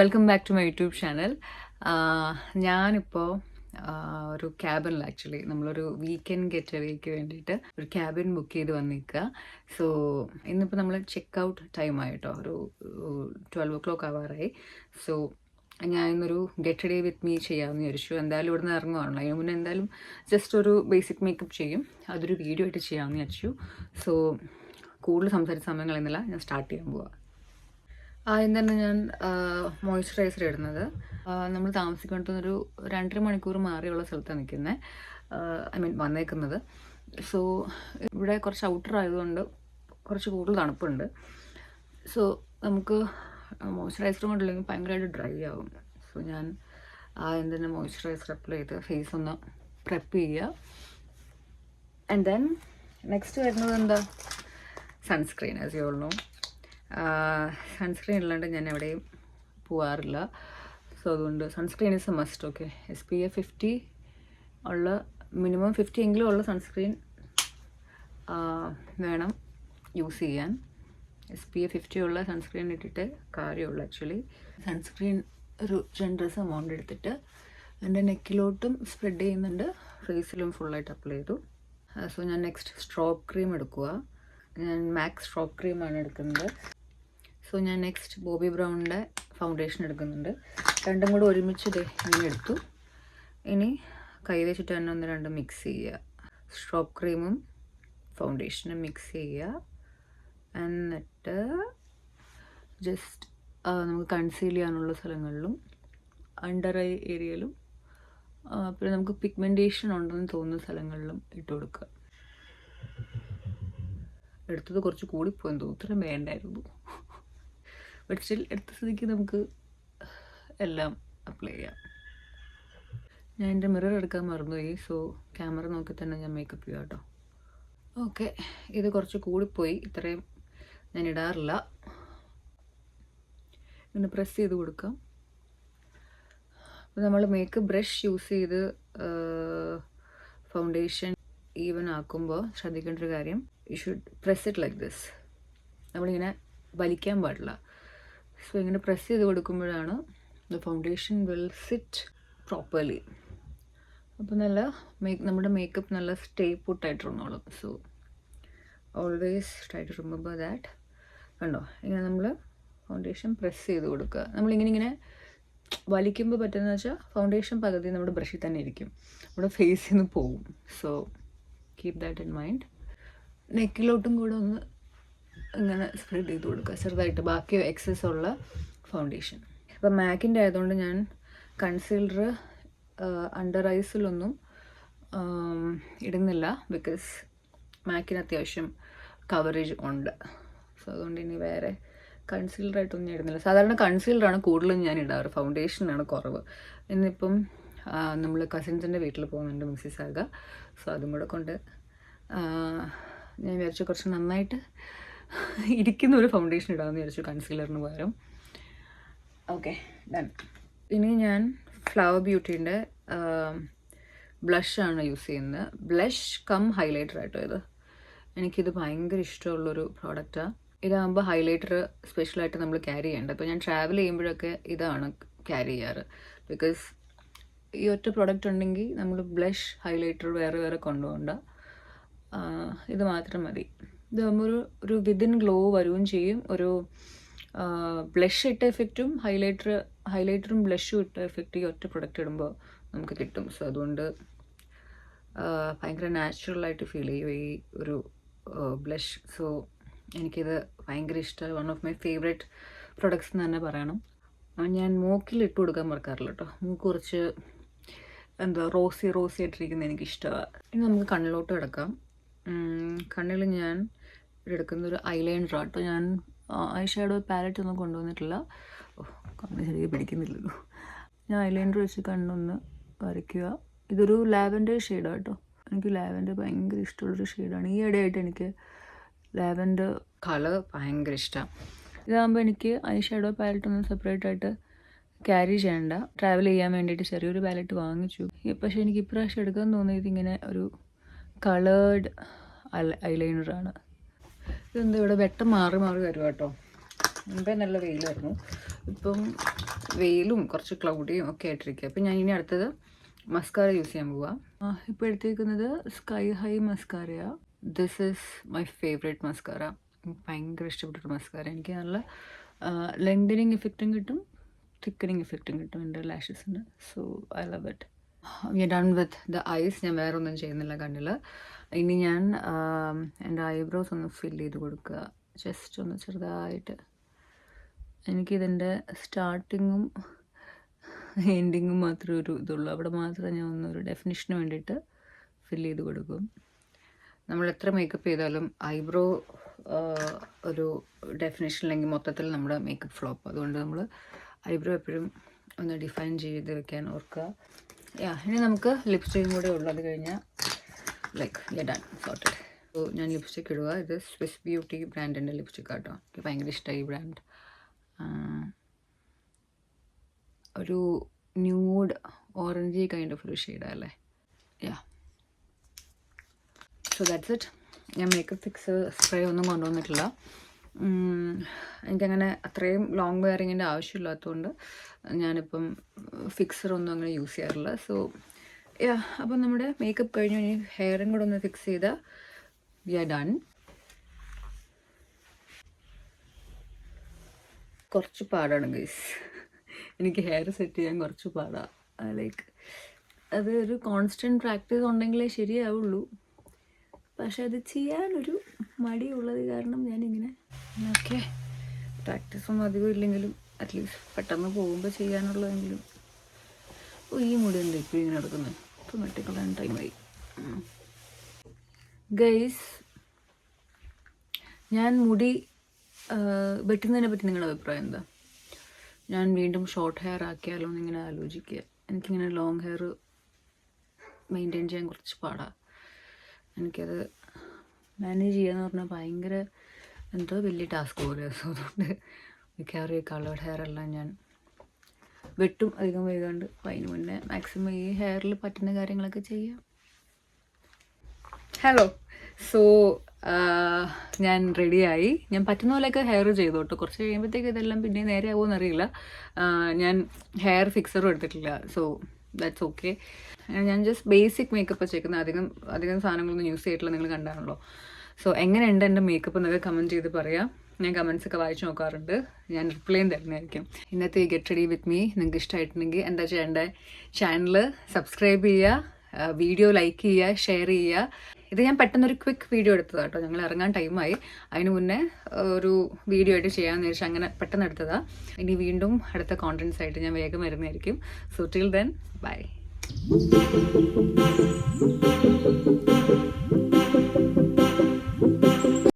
Welcome back to my YouTube channel ഞാനിപ്പോൾ ഒരു ക്യാബിനിൽ ആക്ച്വലി നമ്മളൊരു വീക്കെൻഡ് ഗെറ്റ് അവേക്ക് വേണ്ടിയിട്ട് ഒരു ക്യാബിൻ ബുക്ക് ചെയ്ത് വന്നിരിക്കുക സോ ഇന്നിപ്പോൾ നമ്മൾ ചെക്ക് ഔട്ട് ടൈം ആയിട്ടോ ഒരു ട്വൽവ് ഒ ക്ലോക്ക് ആവാറായി. സോ ഞാൻ ഇന്നൊരു ഗെറ്റ് ഡേ വിത്ത് മീ ചെയ്യാമെന്ന് വിചാരിച്ചു. എന്തായാലും ഇവിടുന്ന് ഇറങ്ങുവാണല്ലോ അതിന് മുന്നേ എന്തായാലും ജസ്റ്റ് ഒരു ബേസിക് മേക്കപ്പ് ചെയ്യും. അതൊരു വീഡിയോ ആയിട്ട് ചെയ്യാമെന്ന് വിചാരിച്ചു. സോ കൂടുതൽ സംസാരിച്ച സമയം ഞാൻ സ്റ്റാർട്ട് ചെയ്യാൻ പോവാം. ആദ്യം തന്നെ ഞാൻ മോയ്സ്ചറൈസർ ഇടുന്നത്. നമ്മൾ താമസിക്കുന്നൊരു രണ്ടര മണിക്കൂർ മാറിയുള്ള സ്ഥലത്താണ് നിൽക്കുന്നത് ഐ മീൻ വന്നേക്കുന്നത്. സോ ഇവിടെ കുറച്ച് ഔട്ടർ ആയതുകൊണ്ട് കുറച്ച് കൂടുതൽ തണുപ്പുണ്ട്. സോ നമുക്ക് മോയ്സ്ചറൈസർ കൊണ്ടില്ലെങ്കിൽ ഭയങ്കരമായിട്ട് ഡ്രൈ ആവും. സോ ഞാൻ ആദ്യം തന്നെ മോയ്സ്ചറൈസർ അപ്ലൈ ചെയ്ത് ഫേസ് ഒന്ന് പ്രെപ്പ് ചെയ്യുക ആൻഡ് ദെൻ നെക്സ്റ്റ് വരുന്നത് എന്താ? Sunscreen as you all know sunscreen ഇല്ലാണ്ട് ഞാൻ എവിടെയും പോവാറില്ല. സോ അതുകൊണ്ട് sunscreen is a must okay S P A fifty ഉള്ള മിനിമം ഫിഫ്റ്റി എങ്കിലും ഉള്ള സൺസ്ക്രീൻ വേണം യൂസ് ചെയ്യാൻ. എസ് പി എ ഫിഫ്റ്റി ഉള്ള സൺസ്ക്രീൻ ഇട്ടിട്ട് കാര്യമുള്ളൂ ആക്ച്വലി സൺസ്ക്രീൻ ഒരു ജനറസ് എമൗണ്ട് എടുത്തിട്ട് എന്റെ നെക്കിലോട്ടും സ്പ്രെഡ് ചെയ്യുന്നുണ്ട്. ഫേസിലും ഫുള്ളായിട്ട് അപ്ലൈ ചെയ്തു. സോ ഞാൻ നെക്സ്റ്റ് സ്ട്രോക്ക് ക്രീം എടുക്കുക ഞാൻ മാക്സ് സ്ട്രോക്ക് ക്രീമാണ് എടുക്കുന്നത്. സോ ഞാൻ നെക്സ്റ്റ് ബോബി ബ്രൗണിന്റെ ഫൗണ്ടേഷൻ എടുക്കുന്നുണ്ട്. രണ്ടും കൂടെ ഒരുമിച്ച് ഇങ്ങനെ എടുത്തു. ഇനി കൈ വെച്ചിട്ട് തന്നെ ഒന്ന് രണ്ടും മിക്സ് ചെയ്യുക. സ്ട്രോപ്പ് ക്രീമും ഫൗണ്ടേഷനും മിക്സ് ചെയ്യുക. എന്നിട്ട് ജസ്റ്റ് നമുക്ക് കൺസീൽ ചെയ്യാനുള്ള സ്ഥലങ്ങളിലും അണ്ടർ ഐ ഏരിയയിലും പിന്നെ നമുക്ക് പിഗ്മെന്റേഷൻ ഉണ്ടെന്ന് തോന്നുന്ന സ്ഥലങ്ങളിലും ഇട്ട് കൊടുക്കുക. എടുത്തത് കുറച്ച് കൂടിപ്പോയെന്ന് തോന്നുന്നു. ഇത്രയും വേണ്ടായിരുന്നു. സ്റ്റിൽ എടുത്ത സ്ഥിതിക്ക് നമുക്ക് എല്ലാം അപ്ലൈ ചെയ്യാം. ഞാൻ എന്റെ മിറർ എടുക്കാൻ മറന്നുപോയി സോ ക്യാമറ നോക്കി തന്നെ ഞാൻ മേക്കപ്പ് ചെയ്യാം കേട്ടോ ഓക്കെ ഇത് കുറച്ച് കൂടിപ്പോയി. ഇത്രയും ഞാൻ ഇടാറില്ല. ഇങ്ങനെ പ്രസ് ചെയ്ത് കൊടുക്കാം. അപ്പോൾ നമ്മൾ മേക്കപ്പ് ബ്രഷ് യൂസ് ചെയ്ത് ഫൗണ്ടേഷൻ ഈവൻ ആക്കുമ്പോൾ ശ്രദ്ധിക്കേണ്ട ഒരു കാര്യം you should press it like this നമ്മളിങ്ങനെ വലിക്കാൻ പാടില്ല. സോ ഇങ്ങനെ പ്രസ് ചെയ്ത് കൊടുക്കുമ്പോഴാണ് the foundation will sit properly അപ്പോൾ നല്ല മേക്ക് നമ്മുടെ മേക്കപ്പ് നല്ല stay പുട്ടായിട്ടിരുന്നോളും so always try to remember that കണ്ടോ? ഇങ്ങനെ നമ്മൾ ഫൗണ്ടേഷൻ പ്രസ് ചെയ്ത് കൊടുക്കുക. നമ്മളിങ്ങനെ ഇങ്ങനെ വലിക്കുമ്പോൾ പറ്റുന്ന വെച്ചാൽ ഫൗണ്ടേഷൻ പകുതി നമ്മുടെ ബ്രഷിൽ തന്നെ ഇരിക്കും. നമ്മുടെ ഫേസിൽ നിന്ന് പോവും so keep that in mind നെക്കിലോട്ടും കൂടെ ഒന്ന് ഇങ്ങനെ സ്പ്രെഡ് ചെയ്ത് കൊടുക്കുക. ചെറുതായിട്ട് ബാക്കി എക്സസ് ഉള്ള ഫൗണ്ടേഷൻ അപ്പം മാക്കിന്റെ ആയതുകൊണ്ട് ഞാൻ കൺസീലർ അണ്ടർ ഐസിലൊന്നും ഇടുന്നില്ല ബിക്കോസ് മാക്കിന് അത്യാവശ്യം കവറേജ് ഉണ്ട്. സോ അതുകൊണ്ട് ഇനി വേറെ കൺസീലറായിട്ടൊന്നും ഇടുന്നില്ല. സാധാരണ കൺസീലറാണ് കൂടുതലും ഞാൻ ഇടാറ്. ഫൗണ്ടേഷനാണ് കുറവ്. ഇന്നിപ്പം നമ്മൾ കസിൻസിന്റെ വീട്ടിൽ പോകുന്നുണ്ട് മിസ്സിസ് ആകുക സോ അതും കൂടെ കൊണ്ട് ഞാൻ വിചാരിച്ചു കുറച്ച് നന്നായിട്ട് ഇരിക്കുന്ന ഒരു ഫൗണ്ടേഷൻ ഇടാമെന്ന് വിചാരിച്ചു കൺസീലറിന് പകരം. ഓക്കെ ഡൺ ഇനി ഞാൻ ഫ്ലവർ ബ്യൂട്ടീന്റെ ബ്ലഷാണ് യൂസ് ചെയ്യുന്നത്. ബ്ലഷ് കം ഹൈലൈറ്റർ ആയിട്ടോ ഇത്. എനിക്കിത് ഭയങ്കര ഇഷ്ടമുള്ളൊരു പ്രോഡക്റ്റാണ് ഇതാകുമ്പോൾ ഹൈലൈറ്റർ സ്പെഷ്യലായിട്ട് നമ്മൾ ക്യാരി ചെയ്യേണ്ടത് അപ്പോൾ ഞാൻ ട്രാവൽ ചെയ്യുമ്പോഴൊക്കെ ഇതാണ് ക്യാരി ചെയ്യാറ്. ബിക്കോസ് ഈ ഒറ്റ പ്രോഡക്റ്റ് ഉണ്ടെങ്കിൽ നമ്മൾ ബ്ലഷ് ഹൈലൈറ്റർ വേറെ വേറെ കൊണ്ടുപോകണ്ട ഇത് മാത്രം മതി. ഇതാകുമ്പോൾ ഒരു ഒരു വിതിൻ ഗ്ലോ വരികയും ചെയ്യും. ഒരു ബ്ലഷ് ഇട്ട എഫക്റ്റും ഹൈലൈറ്റർ ഹൈലൈറ്ററും ബ്ലഷും ഇട്ട എഫക്റ്റ് ഈ ഒറ്റ പ്രൊഡക്റ്റ് ഇടുമ്പോൾ നമുക്ക് കിട്ടും. സോ അതുകൊണ്ട് ഭയങ്കര നാച്ചുറലായിട്ട് ഫീൽ ചെയ്യും ഈ ഒരു ബ്ലഷ് സോ എനിക്കിത് ഭയങ്കര ഇഷ്ടമാണ്. One of my favourite products എന്ന് തന്നെ പറയണം. ഞാൻ മൂക്കിൽ ഇട്ട് കൊടുക്കാൻ മറക്കാറില്ല കേട്ടോ മൂക്ക് കുറച്ച് എന്താ റോസി റോസി ആയിട്ടിരിക്കുന്നത് എനിക്കിഷ്ടമാണ് ഇനി നമുക്ക് കണ്ണിലോട്ട് കിടക്കാം. കണ്ണിൽ ഞാൻ എടുക്കുന്ന ഒരു ഐലൈനർ കേട്ടോ ഞാൻ ഐ ഷാഡോ പാലറ്റ് ഒന്നും കൊണ്ടുവന്നിട്ടില്ല. കണ്ണ് ശരിക്കും പിടിക്കുന്നില്ലല്ലോ. ഞാൻ ഐലൈനർ വെച്ച് കണ്ണൊന്ന് വരയ്ക്കുക. ഇതൊരു ലാവൻഡർ ഷെയ്ഡാണ് കേട്ടോ എനിക്ക് ലാവൻഡർ ഭയങ്കര ഇഷ്ടമുള്ളൊരു ഷെയ്ഡാണ് ഈ ഇടയായിട്ട് എനിക്ക് ലാവൻഡർ കളർ ഭയങ്കര ഇഷ്ടമാണ് ഇതാകുമ്പോൾ എനിക്ക് ഐ ഷാഡോ പാലറ്റ് ഒന്നും സെപ്പറേറ്റ് ആയിട്ട് ക്യാരി ചെയ്യണ്ട. ട്രാവൽ ചെയ്യാൻ വേണ്ടിയിട്ട് ചെറിയൊരു പാലറ്റ് വാങ്ങിച്ചു. പക്ഷേ എനിക്ക് ഇപ്രാവശ്യം എടുക്കാൻ തോന്നിയത് ഇങ്ങനെ ഒരു കളേർഡ് ഐലൈനറാണ് ഇതെന്താ ഇവിടെ വെട്ടം മാറി മാറി വരും കേട്ടോ. മുമ്പേ നല്ല വെയിലായിരുന്നു. ഇപ്പം വെയിലും കുറച്ച് ക്ലൗഡിയും ഒക്കെ ആയിട്ടിരിക്കുക അപ്പം ഞാൻ ഇനി അടുത്തത് മസ്കാര യൂസ് ചെയ്യാൻ പോവാം. ഇപ്പോൾ എടുത്തേക്കുന്നത് sky high മസ്കാരയാ this is my favourite mascara ഭയങ്കര ഇഷ്ടപ്പെട്ടൊരു മസ്കാര എനിക്ക് നല്ല ലെങ്തനിങ് ഇഫക്റ്റും കിട്ടും തിക്കനിങ് ഇഫക്റ്റും കിട്ടും. എന്റെ ലാഷസിന് സോ ഐ ലവ് ഇറ്റ് ഞാൻ ഡൺ വിത്ത് ദ ഐസ് ഞാൻ വേറെ ഒന്നും ചെയ്യുന്നില്ല കണ്ണിൽ ഇനി ഞാൻ എന്റെ ഐബ്രോസ് ഒന്ന് ഫിൽ ചെയ്ത് കൊടുക്കുക. ജസ്റ്റ് ഒന്ന് ചെറുതായിട്ട്. എനിക്കിതിന്റെ സ്റ്റാർട്ടിങ്ങും എൻഡിങ്ങും മാത്രമേ ഒരു ഇതുള്ളൂ. അവിടെ മാത്രം ഞാൻ ഒന്നൊരു ഡെഫിനിഷന് വേണ്ടിയിട്ട് ഫിൽ ചെയ്ത് കൊടുക്കും. നമ്മൾ എത്ര മേക്കപ്പ് ചെയ്താലും ഐബ്രോ ഒരു ഡെഫിനേഷൻ അല്ലെങ്കിൽ മൊത്തത്തിൽ നമ്മുടെ മേക്കപ്പ് ഫ്ലോപ്പ് അതുകൊണ്ട് നമ്മൾ ഐബ്രോ എപ്പോഴും ഒന്ന് ഡിഫൈൻ ചെയ്ത് വെക്കാൻ ഓർക്കുക. യാ ഇനി നമുക്ക് ലിപ്സ്റ്റിക്കും കൂടെ ഉള്ളത് കഴിഞ്ഞാൽ like ya done sorted so ഞാൻ ലിപ്സ്റ്റിക് ഇടുക. ഇത് സ്വിസ് ബ്യൂട്ടി ബ്രാൻഡിന്റെ ലിപ്സ്റ്റിക് ആട്ടോ. എനിക്ക് ഭയങ്കര ഇഷ്ടമായി ബ്രാൻഡ് ഒരു ന്യൂഡ് ഓറഞ്ച് കൈൻഡ് ഓഫ് ഒരു ഷെയ്ഡല്ലേ യാ സോ ദാറ്റ്സ് ഇറ്റ് ഞാൻ മേക്കപ്പ് ഫിക്സ് സ്പ്രേ ഒന്നും കൊണ്ടുവന്നിട്ടില്ല. എനിക്കങ്ങനെ അത്രയും ലോങ് വെയറിങ്ങിന്റെ ആവശ്യമില്ലാത്തതുകൊണ്ട് ഞാനിപ്പം ഫിക്സർ ഒന്നും അങ്ങനെ യൂസ് ചെയ്യാറില്ല. സോ യാ അപ്പം നമ്മുടെ മേക്കപ്പ് കഴിഞ്ഞു. ഇനി ഹെയറും കൂടെ ഒന്ന് ഫിക്സ് ചെയ്താൽ വി ആർ ഡൺ കുറച്ച് പാടാണ് ഗൈസ് എനിക്ക് ഹെയർ സെറ്റ് ചെയ്യാൻ കുറച്ച് പാടാണ് ലൈക്ക് അത് ഒരു കോൺസ്റ്റന്റ് പ്രാക്ടീസ് ഉണ്ടെങ്കിലേ ശരിയാവുള്ളൂ. പക്ഷെ അത് ചെയ്യാനൊരു മടിയുള്ളത് കാരണം ഞാനിങ്ങനെ ഓക്കെ. പ്രാക്ടീസൊന്നും അധികം ഇല്ലെങ്കിലും അറ്റ്ലീസ്റ്റ് പെട്ടെന്ന് പോകുമ്പോൾ ചെയ്യാനുള്ളതെങ്കിലും ഓ ഈ മുടി എന്താ ഇപ്പോൾ ഇങ്ങനെ നടക്കുന്നത് ഇപ്പം വെട്ടിക്കളയാൻ ടൈമായി ഗൈസ് ഞാൻ മുടി വെട്ടുന്നതിനെ പറ്റി നിങ്ങളുടെ അഭിപ്രായം എന്താ? ഞാൻ വീണ്ടും ഷോർട്ട് ഹെയർ ആക്കിയാലോ എന്നിങ്ങനെ ആലോചിക്കുക. എനിക്കിങ്ങനെ ലോങ് ഹെയർ മെയിന്റെയിൻ ചെയ്യാൻ കുറച്ച് പാടാണ് എനിക്കത് മാനേജ് ചെയ്യാന്ന് പറഞ്ഞാൽ ഭയങ്കര എന്തോ വലിയ ടാസ്ക് പോലെ അതുകൊണ്ട് മിക്കവാറും ഈ കളേർഡ് ഹെയർ എല്ലാം ഞാൻ വെട്ടും അധികം വൈകാണ്ട്. അപ്പം അതിന് മുന്നേ മാക്സിമം ഈ ഹെയറിൽ പറ്റുന്ന കാര്യങ്ങളൊക്കെ ചെയ്യാം. ഹലോ സോ ഞാൻ റെഡിയായി ഞാൻ പറ്റുന്ന പോലെയൊക്കെ ഹെയർ ചെയ്തു കേട്ടോ. കുറച്ച് കഴിയുമ്പോഴത്തേക്ക് ഇതെല്ലാം പിന്നെ നേരെ ആവുമെന്ന് അറിയില്ല ഞാൻ ഹെയർ ഫിക്സറും എടുത്തിട്ടില്ല. സോ ദാറ്റ്സ് ഓക്കെ ഞാൻ ജസ്റ്റ് ബേസിക് മേക്കപ്പ് ചെയ്യുന്നത്. അധികം അധികം സാധനങ്ങളൊന്നും യൂസ് ചെയ്തിട്ടില്ല. നിങ്ങൾ കണ്ടാണല്ലോ. സോ എങ്ങനെയുണ്ട് എന്റെ മേക്കപ്പ് എന്നൊക്കെ കമന്റ് ചെയ്ത് പറയാം. ഞാൻ കമൻസ് ഒക്കെ വായിച്ച് നോക്കാറുണ്ട്. ഞാൻ റിപ്ലൈയും തരുന്നതായിരിക്കും. ഇന്നത്തെ ഗെറ്റ് റെഡി വിത്ത് മീ നിങ്ങൾക്ക് ഇഷ്ടമായിട്ടുണ്ടെങ്കിൽ എന്താ ചെയ്യേണ്ടത്? ചാനൽ സബ്സ്ക്രൈബ് ചെയ്യുക. വീഡിയോ ലൈക്ക് ചെയ്യുക ഷെയർ ചെയ്യുക. ഇത് ഞാൻ പെട്ടെന്നൊരു ക്വിക്ക് വീഡിയോ എടുത്തതാണ് കേട്ടോ. ഞങ്ങൾ ഇറങ്ങാൻ ടൈമായി അതിന് മുന്നേ ഒരു വീഡിയോ ആയിട്ട് ചെയ്യാമെന്ന് വെച്ചാൽ അങ്ങനെ പെട്ടെന്ന് എടുത്തതാണ് ഇനി വീണ്ടും അടുത്ത കോണ്ടൻസ് ആയിട്ട് ഞാൻ വേഗം വരുന്നതായിരിക്കും. So till then bye